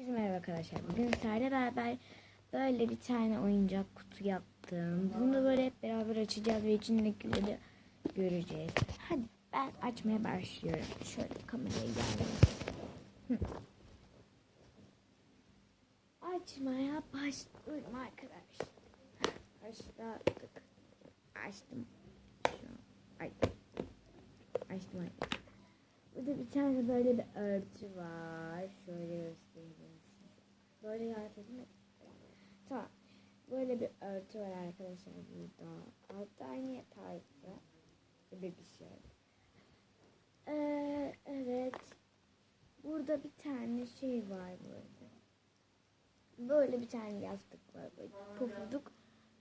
Herkese merhaba arkadaşlar. Bugün sizlerle beraber böyle bir tane oyuncak kutu yaptım. Bunu da böyle hep beraber açacağız ve içindekileri göreceğiz. Hadi ben açmaya başlıyorum. Şöyle kamerayı geldim. Açmaya başlıyorum arkadaşlar. Başladık. Açtım. Ay. Açtım. Burada bir tane böyle bir örtü var. Şöyle göstereyim. Böyle et. Tamam. Böyle bir örtü var arkadaşlar burada. Battaniye tarzı gibi bir şey. Ee, evet. Burada bir tane şey var böyle. Böyle bir tane yastık var. Böyle pufuduk.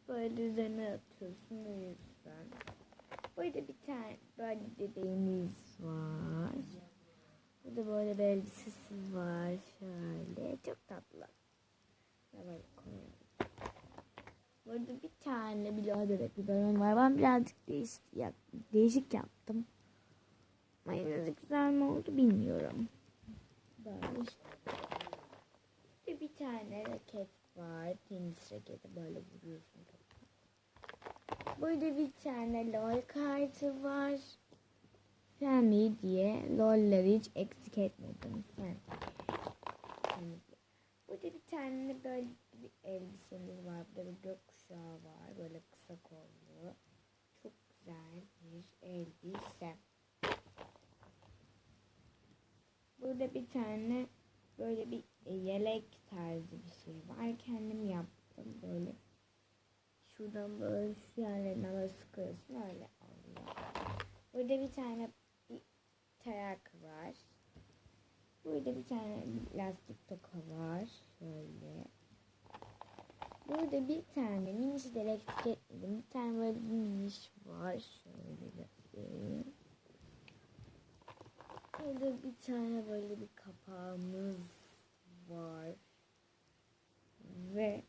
Böyle üzerine atıyorsun o yüzden. Burada bir tane böyle bebeğimiz var. Burada böyle bir elbisesi var. Şöyle çok tatlı. Şöyle böyle koyalım. Burada bir tane bile bebek bir balon var. Ben birazcık değişik, değişik yaptım. Ama yine güzel mi oldu bilmiyorum. Böyle işte. Ve bir tane raket var. Tenis raketi böyle vuruyorsun. Burada bir tane LOL kartı var. Family diye LOL'ları hiç eksik etmedim. Family. Family. Burada bir tane böyle bir elbisemiz var. Burada bir gökkuşağı var. Böyle kısa kollu. Çok güzel bir elbise. Burada bir tane böyle bir yelek tarzı bir şey var. Kendim yaptım böyle şuradan böyle şu yerlerine böyle sıkıyorsun öyle oluyor. Burada bir tane bir tarak var. Burada bir tane lastik toka var. Şöyle. Burada bir tane miniş de elektrik etmedim. Bir tane böyle bir miniş var. Şöyle göstereyim. Burada bir tane böyle bir kapağımız var. Ve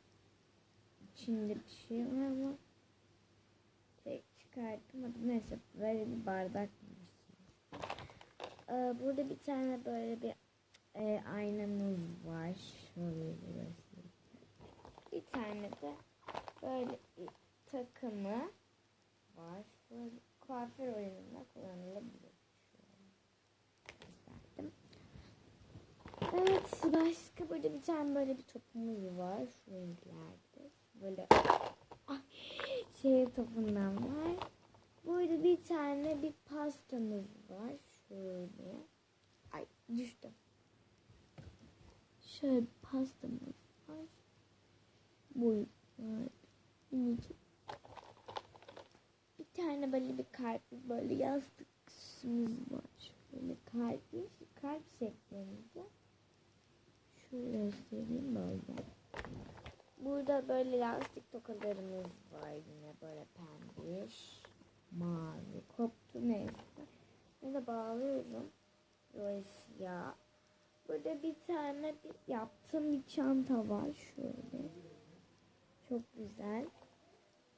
içinde bir şey var ama pek çıkartamadım. Neyse böyle bir bardak gibi. Ee, burada bir tane böyle bir e, aynamız var. Şöyle göstereyim. Bir tane de böyle bir takımı var. Böyle kuaför oyununda kullanılabilir. Gösterdim. Evet başka burada bir tane böyle bir topumuz var. Şu renklerde. Böyle ah, şey topundan var. Burada bir tane bir pastamız var. Şöyle. Ay düştüm. Şöyle pastamız var. Evet. minicik. Bir tane böyle bir kalp böyle yastık süsümüz var. Şöyle kalp, kalp şeklinde. Şöyle göstereyim böyle. Burada böyle lastik tokalarımız var yine böyle pembiş, mavi, koptu neyse. Ben de bağlıyorum. Siyah. Burada bir tane bir yaptığım bir çanta var şöyle. Çok güzel.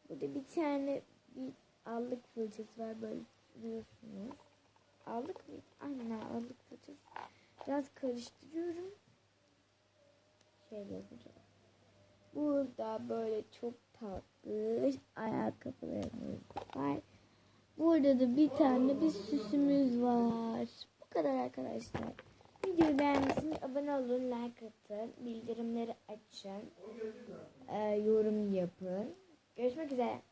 Burada bir tane bir allık fırçası var böyle sürüyorsunuz. Allık mı? Aynen allık fırçası. Biraz karıştırıyorum. Şöyle yapacağım. Burada böyle çok tatlı ayakkabılarımız var. Burada da bir tane bir süsümüz var. Bu kadar arkadaşlar. Videoyu beğendiyseniz abone olun, like atın, bildirimleri açın, e, yorum yapın. Görüşmek üzere.